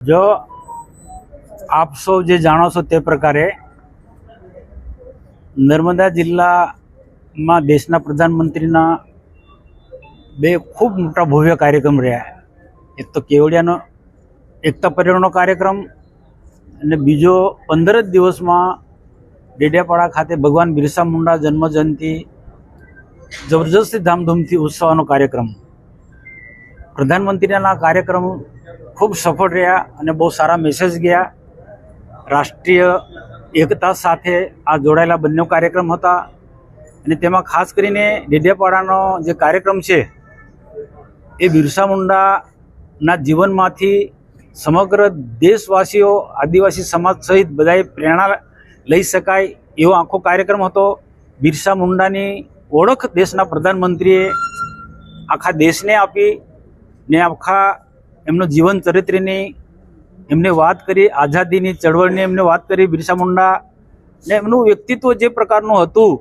જો આપ સૌ જે જાણો છો તે પ્રકારે નર્મદા જિલ્લામાં દેશના પ્રધાનમંત્રીના બે ખૂબ મોટા ભવ્ય કાર્યક્રમ રહ્યા. એક તો કેવડિયાનો એકતા પર્યટનનો કાર્યક્રમ અને બીજો પંદર જ દિવસમાં ડેડિયાપાડા ખાતે ભગવાન બિરસા મુંડા જન્મ જયંતિ જબરજસ્તી ધામધૂમથી ઉત્સવનો કાર્યક્રમ. પ્રધાનમંત્રીના કાર્યક્રમ ખૂબ સફળ રહ્યા અને બહુ સારા મેસેજ ગયા. રાષ્ટ્રીય એકતા સાથે આ જોડાયેલા બંને કાર્યક્રમ હતા. અને તેમાં ખાસ કરીને ડેડિયાપાડાનો જે કાર્યક્રમ છે, એ બિરસા મુંડાના જીવનમાંથી સમગ્ર દેશવાસીઓ, આદિવાસી સમાજ સહિત બધાએ પ્રેરણા લઈ શકાય એવો આખો કાર્યક્રમ હતો. બિરસા મુંડાની ઓળખ દેશના પ્રધાનમંત્રીએ આખા દેશને આપી ને આખા એમનું જીવન ચરિત્રની એમને વાત કરી, આઝાદીની ચળવળની એમને વાત કરી, બિરસા મુંડા ને એમનું વ્યક્તિત્વ જે પ્રકારનું હતું,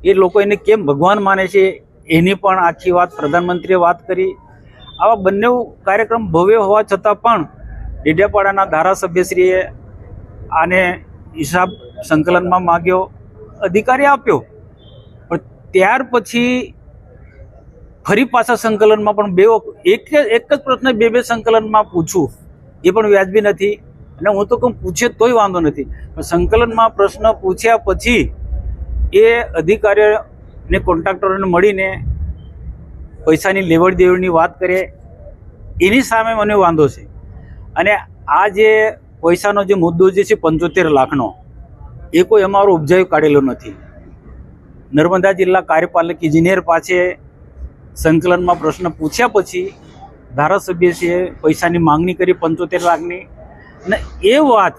એ લોકો એને કેમ ભગવાન માને છે, એની પણ આખી વાત પ્રધાનમંત્રીએ વાત કરી. આવા બંને કાર્યક્રમ ભવ્ય હોવા છતાં પણ ડેડિયાપાડાના ધારાસભ્યશ્રીએ આને હિસાબ સંકલનમાં માગ્યો, અધિકારી આપ્યો. પણ ત્યાર પછી ફરી પાછા સંકલનમાં પણ બે એક એક જ પ્રશ્ન બે બે સંકલનમાં પૂછું, એ પણ વ્યાજબી નથી. અને હું તો કહું, પૂછે તોય વાંધો નથી. પણ સંકલનમાં પ્રશ્ન પૂછ્યા પછી એ અધિકારીઓને, કોન્ટ્રાક્ટરોને મળીને પૈસાની લેવડ દેવડની વાત કરે, એની સામે મને વાંધો છે. અને આ જે પૈસાનો જે મુદ્દો જે છે પંચોતેર લાખનો, એ કોઈ અમારો ઉપજાયો કાઢેલો નથી. નર્મદા જિલ્લા કાર્યપાલક ઇજનેર પાસે સંકલનમાં પ્રશ્ન પૂછ્યા પછી ધારાસભ્યશ્રીએ પૈસાની માંગણી કરી પંચોતેર લાખની. અને એ વાત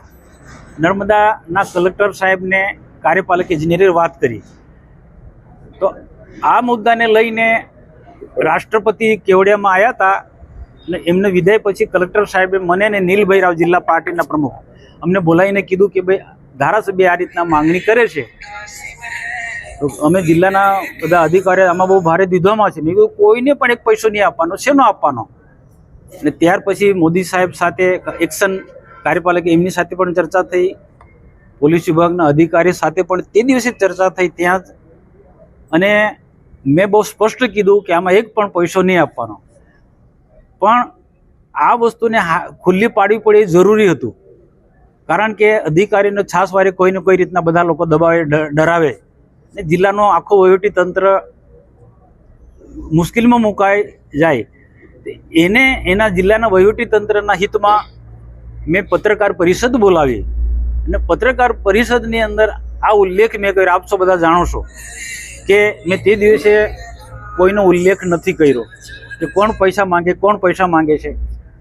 નર્મદાના કલેક્ટર સાહેબને કાર્યપાલક ઇજનેરે વાત કરી. તો આ મુદ્દાને લઈને રાષ્ટ્રપતિ કેવડિયામાં આવ્યા હતા અને એમને વિદાય પછી કલેક્ટર સાહેબે મને અને નીલભાઈ રાવ જિલ્લા પાર્ટીના પ્રમુખ અમને બોલાવીને કીધું કે ભાઈ ધારાસભ્ય આ રીતના માંગણી કરે છે. અમે જિલ્લાના બધા અધિકારીઓ આમાં બહુ ભારે દીધામાં છે. મેં કીધું કોઈને પણ એક પૈસો નહીં આપવાનો. શેનો આપવાનો? અને ત્યાર પછી મોદી સાહેબ સાથે એક્શન કાર્યપાલક એમની સાથે પણ ચર્ચા થઈ. પોલીસ વિભાગના અધિકારી સાથે પણ તે દિવસે ચર્ચા થઈ ત્યાં જ. અને મેં બહુ સ્પષ્ટ કીધું કે આમાં એક પણ પૈસો નહીં આપવાનો. પણ આ વસ્તુને ખુલ્લી પાડવી પડે એ જરૂરી હતું. કારણ કે અધિકારીનો છાસવારે કોઈને કોઈ રીતના બધા લોકો દબાવે ડરાવે. ને જિલ્લાનો આખો વહીવટી તંત્ર મુશ્કેલીમાં મુકાઈ જાય. એને, એના જિલ્લાના વહીવટી તંત્રના હિતમાં મેં પત્રકાર પરિષદ બોલાવી. અને પત્રકાર પરિષદની અંદર આ ઉલ્લેખ મેં કર્યો. આપ સૌ બધા જાણો છો કે મેં તે દિવસે કોઈનો ઉલ્લેખ નથી કર્યો કે કોણ પૈસા માંગે, કોણ પૈસા માંગે છે.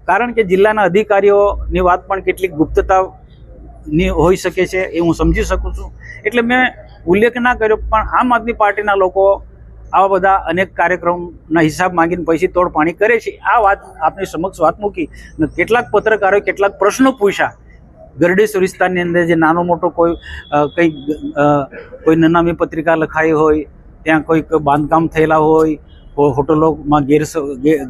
કારણ કે જિલ્લાના અધિકારીઓની વાત પણ કેટલીક ગુપ્તતાની હોઈ શકે છે, એ હું સમજી શકું છું. એટલે મેં ઉલ્લેખ ના કર્યો, પણ આમ આદમી પાર્ટીના લોકો આવા બધા અનેક કાર્યક્રમના હિસાબ માંગીને પૈસી તોડપાણી કરે છે. આ વાત આપની સમક્ષ વાત મૂકી અને કેટલાક પત્રકારોએ કેટલાક પ્રશ્નો પૂછ્યા. ગરડેશ્વર વિસ્તારની અંદર જે નાનો મોટો કોઈ કંઈક કોઈ નનામી પત્રિકા લખાઈ હોય, ત્યાં કોઈક બાંધકામ થયેલા હોય હોટલોમાં ગેર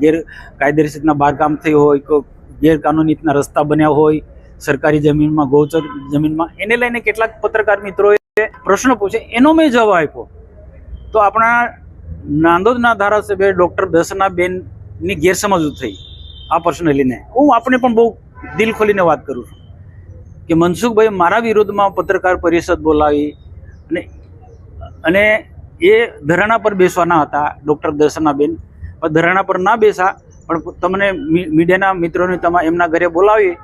ગેરકાયદેસર રીતના બાંધકામ થયું હોય, કોઈ ગેરકાનૂની રીતના રસ્તા બન્યા હોય, સરકારી જમીનમાં, ગૌચર જમીનમાં, એને લઈને કેટલાક પત્રકાર મિત્રોએ પ્રશ્નો પૂછે, એનો મેં જવાબ આપ્યો. તો આપણા નાંદોદના ધારાસભ્ય ડૉક્ટર દર્શનાબેનની ગેરસમજ થઈ આ પ્રશ્ન લઈને હું આપણે પણ બહુ દિલ ખોલીને વાત કરું છું કે મનસુખભાઈ મારા વિરોધમાં પત્રકાર પરિષદ બોલાવી અને અને એ ધરણા પર બેસવાના હતા, ડૉક્ટર દર્શનાબેન. પણ ધરણા પર ના બેસા, પણ તમને મીડિયાના મિત્રોને તમા એમના ઘરે બોલાવી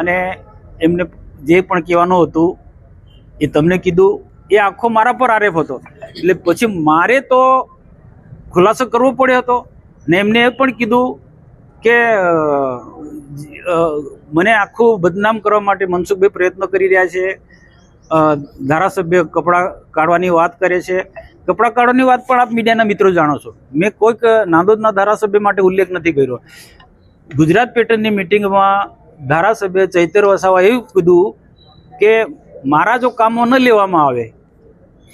અને એમને જે પણ કહેવાનું હતું એ તમને કીધું, એ આખો મારા પર આરેફ હતો. એટલે પછી મારે તો ખુલાસો કરવો પડ્યો હતો ને એમને એ પણ કીધું કે મને આખું બદનામ કરવા માટે મનસુખભાઈ પ્રયત્ન કરી રહ્યા છે. ધારાસભ્ય કપડાં કાઢવાની વાત કરે છે. કપડાં કાઢવાની વાત પણ આપ મીડિયાના મિત્રો જાણો છો. મેં કોઈક નાંદોદના ધારાસભ્ય માટે ઉલ્લેખ નથી કર્યો. ગુજરાત પેટર્નની મિટિંગમાં ધારાસભ્ય ચૈતર વસાવા એવું કીધું કે મારા જો કામો ન લેવામાં આવે,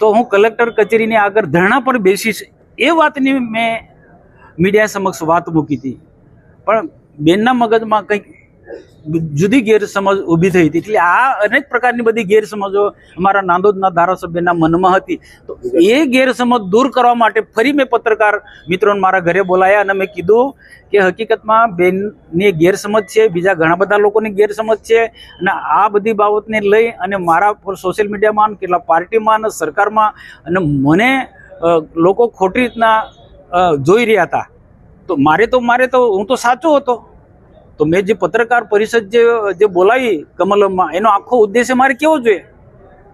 તો હું કલેક્ટર કચેરીની આગળ ધરણા પર બેસીશ. એ વાતની મેં મીડિયા સમક્ષ વાત મૂકી હતી. પણ બેનના મગજમાં કંઈક જુદી ગેરસમજ ઊભી થઈ હતી. એટલે આ અનેક પ્રકારની બધી ગેરસમજો અમારા નાંદોદના ધારાસભ્યના મનમાં હતી. તો એ ગેરસમજ દૂર કરવા માટે ફરી મેં પત્રકાર મિત્રોને મારા ઘરે બોલાયા અને મેં કીધું કે હકીકતમાં બેનની ગેરસમજ છે, બીજા ઘણા બધા લોકોની ગેરસમજ છે અને આ બધી બાબતને લઈ અને મારા સોશિયલ મીડિયામાં કેટલા પાર્ટીમાં અને સરકારમાં અને મને લોકો ખોટી રીતના જોઈ રહ્યા હતા. તો મારે તો મારે તો, હું તો સાચો હતો. તો મેં જે પત્રકાર પરિષદ જે જે બોલાવી કમલમમાં, એનો આખો ઉદ્દેશ્ય મારે કેવો જોઈએ?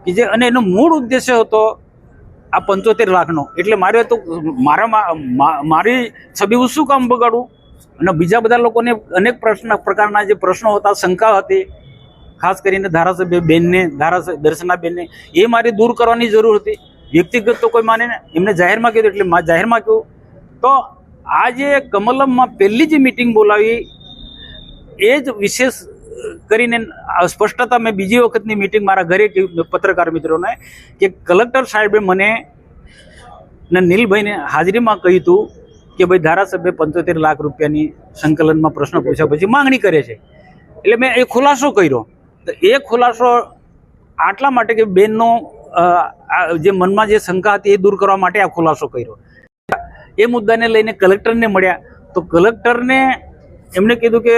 કે જે, અને એનો મૂળ ઉદ્દેશ્ય હતો આ પંચોતેર લાખનો. એટલે મારે તો મારા મારી છબી હું શું કામ બગાડવું અને બીજા બધા લોકોને અનેક પ્રશ્ન, પ્રકારના જે પ્રશ્નો હતા, શંકા હતી, ખાસ કરીને ધારાસભ્ય બેનને ધારાસભ્ય દર્શના બેનને, એ મારે દૂર કરવાની જરૂર હતી. વ્યક્તિગત તો કોઈ માને ને, એમને જાહેરમાં કીધું, એટલે જાહેરમાં કહ્યું, તો આ જે કમલમમાં પહેલી જે મિટિંગ બોલાવી એ જ વિશેષ કરીને સ્પષ્ટતા મેં બીજી વખતની મિટિંગ મારા ઘરે પત્રકાર મિત્રોને કે કલેક્ટર સાહેબે મને ને નીલભાઈને હાજરીમાં કહ્યું હતું કે ભાઈ ધારાસભ્ય પંચોતેર લાખ રૂપિયાની સંકલનમાં પ્રશ્ન પૂછ્યા પછી માંગણી કરે છે. એટલે મેં એ ખુલાસો કર્યો. તો એ ખુલાસો આટલા માટે કે બેનનો જે મનમાં જે શંકા હતી એ દૂર કરવા માટે આ ખુલાસો કર્યો. એ મુદ્દાને લઈને કલેક્ટરને મળ્યા. તો કલેક્ટરને એમણે કીધું કે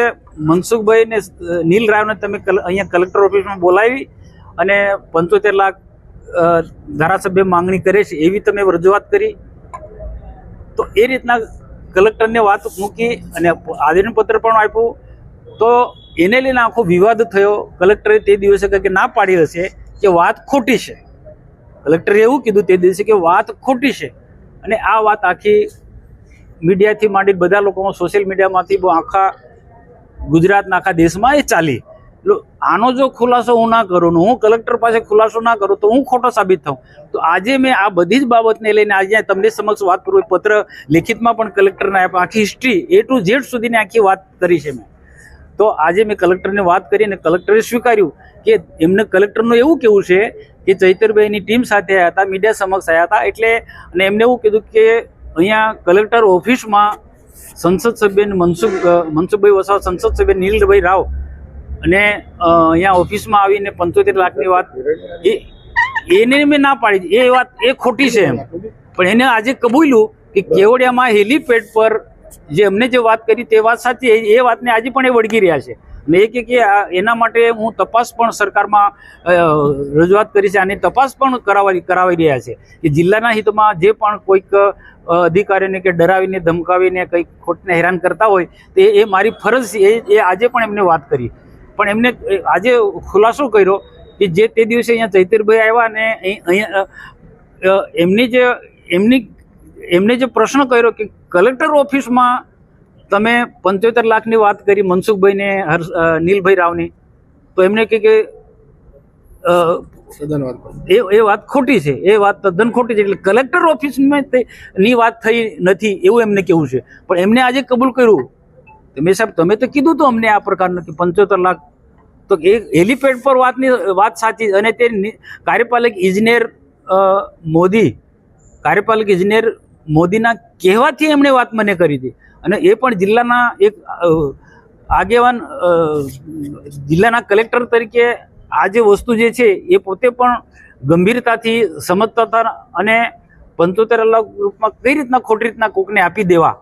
મનસુખભાઈ ને નીલ રાવને તમે અહીંયા કલેક્ટર ઓફિસમાં બોલાવી અને પંચોતેર લાખ ધારાસભ્ય માંગણી કરે છે, એવી તમે રજૂઆત કરી. તો એ રીતના કલેક્ટરને વાત મૂકી અને આવેદનપત્ર પણ આપ્યું. તો એને લઈને આખો વિવાદ થયો. કલેક્ટરે તે દિવસે કે ના પાડી હશે કે વાત ખોટી છે. કલેક્ટરે એવું કીધું તે દિવસે કે વાત ખોટી છે. અને આ વાત આખી મીડિયાથી માંડી બધા લોકોમાં સોશિયલ મીડિયામાંથી આખા ગુજરાતના આખા દેશમાં એ ચાલી. આનો જો ખુલાસો હું ના કરું હું કલેક્ટર પાસે ખુલાસો ના કરું તો હું ખોટો સાબિત થઉં. તો આજે મેં આ બધી જ બાબતને લઈને આજે તમને સમક્ષ વાત કરું પત્ર લેખિતમાં પણ કલેક્ટરને આપ્યા. આખી હિસ્ટ્રી એ ટુ ઝેડ સુધીની આખી વાત કરી છે મેં. તો આજે મેં કલેક્ટરને વાત કરી અને કલેક્ટરે સ્વીકાર્યું કે એમને કલેક્ટરનું એવું કેવું છે કે ચૈતરભાઈની ટીમ સાથે આવ્યા હતા, મીડિયા સમક્ષ આવ્યા હતા એટલે અને એમને એવું કીધું કે અહીંયા કલેક્ટર ઓફિસમાં સંસદ સભ્ય મનસુખ મનસુખભાઈ વસાવા, સંસદ સભ્ય નીલભાઈ રાવ અને અહીંયા ઓફિસમાં આવીને પંચોતેર લાખની વાત, એ, એને મેં ના પાડી, એ વાત એ ખોટી છે એમ. પણ એને આજે કબૂલ્યું કે કેવડિયામાં હેલીપેડ પર જે અમને જે વાત કરી તે વાત સાચી એ- વાતને આજે પણ એ વળગી રહ્યા છે. અને એ કે એના માટે હું તપાસ પણ સરકારમાં રજૂઆત કરી છે. અને તપાસ પણ કરાવી કરાવી રહ્યા છે કે જિલ્લાના હિતમાં જે પણ કોઈક અધિકારીને કે ડરાવીને, ધમકાવીને કંઈક ખોટને હેરાન કરતા હોય, તો એ- મારી ફરજ છે. એ આજે પણ એમને વાત કરી. પણ એમને આજે ખુલાસો કર્યો કે જે તે દિવસે અહીંયા ચૈતરભાઈ આવ્યા અને અહીં- અહીંયા એમની જે, એમની, એમને જે પ્રશ્ન કર્યો કે કલેક્ટર ઓફિસમાં તમે પંચોતેર લાખની વાત કરી મનસુખભાઈને હર્ષ નીલભાઈ રાવની તો એમને કહે કે. એ એ વાત ખોટી છે. એ વાત તદ્દન ખોટી છે. એટલે કલેક્ટર ઓફિસમાં ની વાત થઈ નથી એવું એમને કેવું છે. પણ એમને આજે કબૂલ કર્યું. કે મેં સાહેબ તમે તો કીધું તો અમને આ પ્રકારનું કે પંચોતેર લાખ તો એ હેલિપેડ પર વાતની વાત સાચી અને તે કાર્યપાલક ઇજનેર મોદી કાર્યપાલક ઇજનેર મોદીના કહેવાથી એમણે વાત મને કરી હતી. અને એ પણ જિલ્લાના એક આગેવાન જિલ્લાના કલેક્ટર તરીકે આ જે વસ્તુ જે છે એ પોતે પણ ગંભીરતાથી સમજતા અને પંચોતેર લાખ રૂપમાં કઈ રીતના ખોટી રીતના કોકને આપી દેવા.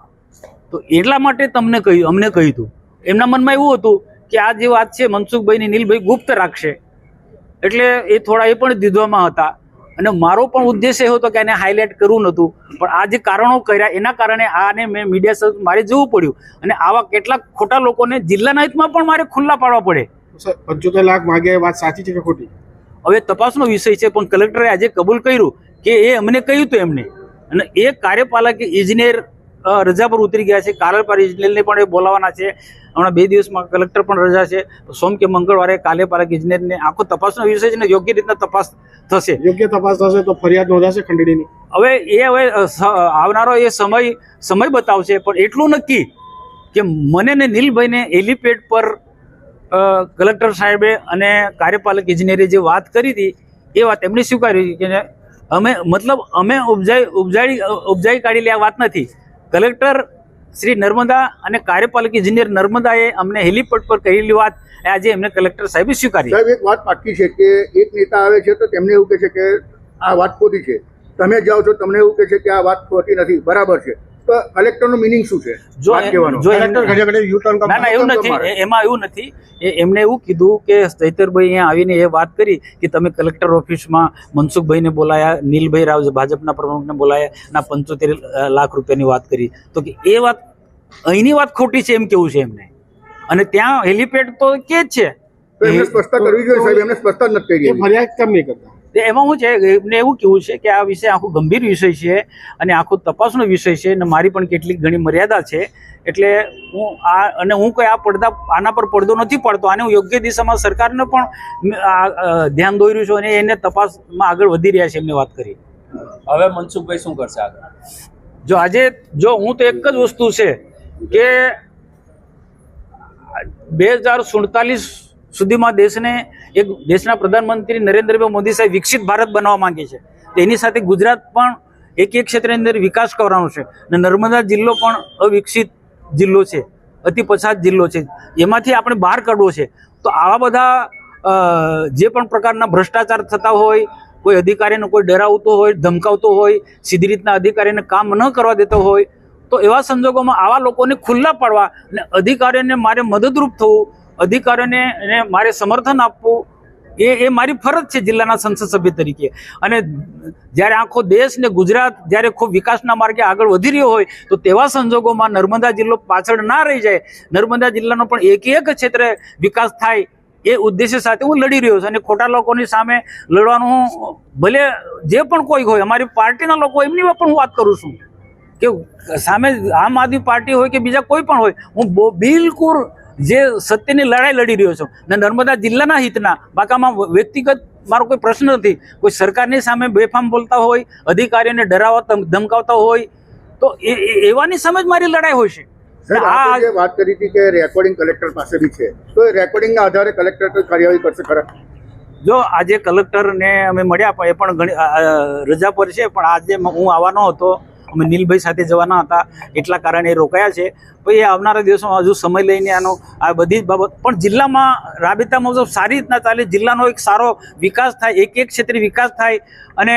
તો એટલા માટે તમને કહ્યું, અમને કહ્યું હતું. એમના મનમાં એવું હતું કે આ જે વાત છે મનસુખભાઈની, નીલભાઈ ગુપ્ત રાખશે. એટલે એ થોડા એ પણ દીધવામાં હતા. અને મારો પણ ઉદ્દેશ્ય એવો હતો કે એને હાઇલાઇટ કરવું નહોતું. પણ આ જે કારણો કર્યા એના કારણે આને મેં મીડિયા મારે જવું પડ્યું. અને આવા કેટલાક ખોટા લોકોને જિલ્લાના હિતમાં પણ મારે ખુલ્લા પાડવા પડે. સર, પંચોતેર લાખ માંગે વાત સાચી છે કે ખોટી? હવે તપાસનો વિષય છે પણ કલેક્ટરે આજે કબૂલ કર્યું કે એ અમને કહ્યું હતું એમને. અને એ કાર્યપાલક ઇજનેર રજા પર ઉતરી ગયા છે. કાર્યપાલક ઇજનેરને પણ એ બોલાવવાના છે. હમણાં બે દિવસમાં કલેક્ટર પણ રજા છે. સોમ કે મંગળવારે કાર્યપાલક ઇજનેરને આખો તપાસનો વિષય છે ને યોગ્ય રીતના તપાસ થશે. યોગ્ય તપાસ થશે તો ફરિયાદ નોંધાશે ખંડણીની હવે એ હવે આવનારો એ સમય સમય બતાવશે. પણ એટલું નક્કી કે મને ને નીલભાઈને એલિપેડ પર કલેક્ટર સાહેબે અને કાર્યપાલક ઇજનેરે જે વાત કરી હતી એ વાત એમણે સ્વીકારી કે અમે મતલબ અમે ઉપજાઈ ઉપજાઈ ઉપજાઈ કાઢેલી આ વાત નથી. કલેક્ટર શ્રી નર્મદા અને કાર્યપાલક ઇજનેર નર્મદાએ અમને હેલીપોર્ટ પર કહેલી વાત આજે એમને કલેક્ટર સાહેબે સ્વીકારી. સાહેબ, એક વાત પાકી છે કે એક નેતા આવે છે તો તેમને એવું કહે છે કે આ વાત ખોટી છે. તમે જાઓ છો, તમને એવું કહે છે કે આ વાત ખોટી નથી. બરાબર છે. કલેક્ટરનો મિનિંગ શું છે? જો જો કલેક્ટર એમને- ઘડી ઘડી ના ના એવું નથી. એમાં એવું નથી. એમને એવું કીધું કે ચૈતરભાઈ અહીંયા આવીને એ વાત કરી કે તમે કલેક્ટર ઓફિસમાં મનસુખભાઈને બોલાયા નીલભાઈ રાવ ભાજપના પ્રમુખને બોલાયા ના પંચોતેર લાખ રૂપિયાની વાત કરી. તો કે એ વાત અહીંની વાત ખોટી છે એમ કેવું છે એમને? અને ત્યાં હેલીપેડ તો કે જ છે. સ્પષ્ટતા કરવી જોઈએ સાહેબ એમને સ્પષ્ટતા નથી કરી ફરિયાદ કેમ નહીં કરતા? એમાં હું છે એમને એવું કેવું છે કે આ વિષય આખો ગંભીર વિષય છે અને આખો તપાસનો વિષય છે અને મારી પણ કેટલીક ઘણી મર્યાદા છે. એટલે હું આ અને હું કોઈ આ પડદા આના પર પડદો નથી પડતો આને હું યોગ્ય દિશામાં સરકારને પણ ધ્યાન ધ્યાન દોર્યું છું અને એને તપાસમાં આગળ વધી રહ્યા છે એમને વાત કરી. હવે મનસુખભાઈ શું કરશે આગળ? જો આજે જો હું તો એક જ વસ્તુ છે કે બે હજાર સુડતાલીસ સુધીમાં દેશને એક દેશના પ્રધાનમંત્રી નરેન્દ્રભાઈ મોદી સાહેબ વિકસિત ભારત બનાવવા માંગે છે. તેની સાથે ગુજરાત પણ એક એક ક્ષેત્રની અંદર વિકાસ કરવાનો છે. અને નર્મદા જિલ્લો પણ અવિકસિત જિલ્લો છે. અતિ પછાત જિલ્લો છે. એમાંથી આપણે બહાર કાઢવો છે. તો આવા બધા જે પણ પ્રકારના ભ્રષ્ટાચાર થતા હોય, કોઈ અધિકારીને કોઈ ડરાવતો હોય, ધમકાવતો હોય, સીધી રીતના અધિકારીને કામ ન કરવા દેતો હોય, તો એવા સંજોગોમાં આવા લોકોને ખુલ્લા પાડવા અને અધિકારીઓને મારે મદદરૂપ થવું અધિકારીઓને મારે સમર્થન આપવું, એ એ મારી ફરજ છે જિલ્લાના સંસદ સભ્ય તરીકે. અને જ્યારે આખો દેશ ને ગુજરાત જ્યારે ખૂબ વિકાસના માર્ગે આગળ વધી રહ્યો હોય, તો તેવા સંજોગોમાં નર્મદા જિલ્લો પાછળ ના રહી જાય. નર્મદા જિલ્લાનો પણ એક એક ક્ષેત્રે વિકાસ થાય, એ ઉદ્દેશ્ય સાથે હું લડી રહ્યો છું. અને ખોટા લોકોની સામે લડવાનું હું, ભલે જે પણ કોઈ હોય, અમારી પાર્ટીના લોકો એમની પણ હું વાત કરું છું. કે સામે આમ આદમી પાર્ટી હોય કે બીજા કોઈ પણ હોય, હું બિલકુલ જે સત્યની લડાઈ લડી રહ્યો છું ને નર્મદા જિલ્લાના હિતના બાકામાં વ્યક્તિગત મારો કોઈ પ્રશ્ન નથી. કોઈ સરકારની સામે બેફામ બોલતા હોય અધિકારીઓને ડરાવતા ધમકાવતા હોય તો એવાની સામે જ મારી લડાઈ હોય છે. વાત કરી હતી કે રેકોર્ડિંગ કલેક્ટર પાસે બી છે તો એ રેકોર્ડિંગના આધારે કલેક્ટર કાર્યવાહી કરશે ખરા? જો આજે કલેક્ટરને અમે મળ્યા પણ એ પણ ઘણી રજા પર છે પણ આજે હું આવવાનો હતો. અમે નીલભાઈ સાથે જવાના હતા. એટલા કારણે રોકાયા છે. પછી આવનારા દિવસોમાં હજુ સમય લઈને આનો આ બધી જ બાબત પણ જિલ્લામાં રાબેતા મુજબ સારી રીતના ચાલે. જિલ્લાનો એક સારો વિકાસ થાય એક એક ક્ષેત્રે વિકાસ થાય. અને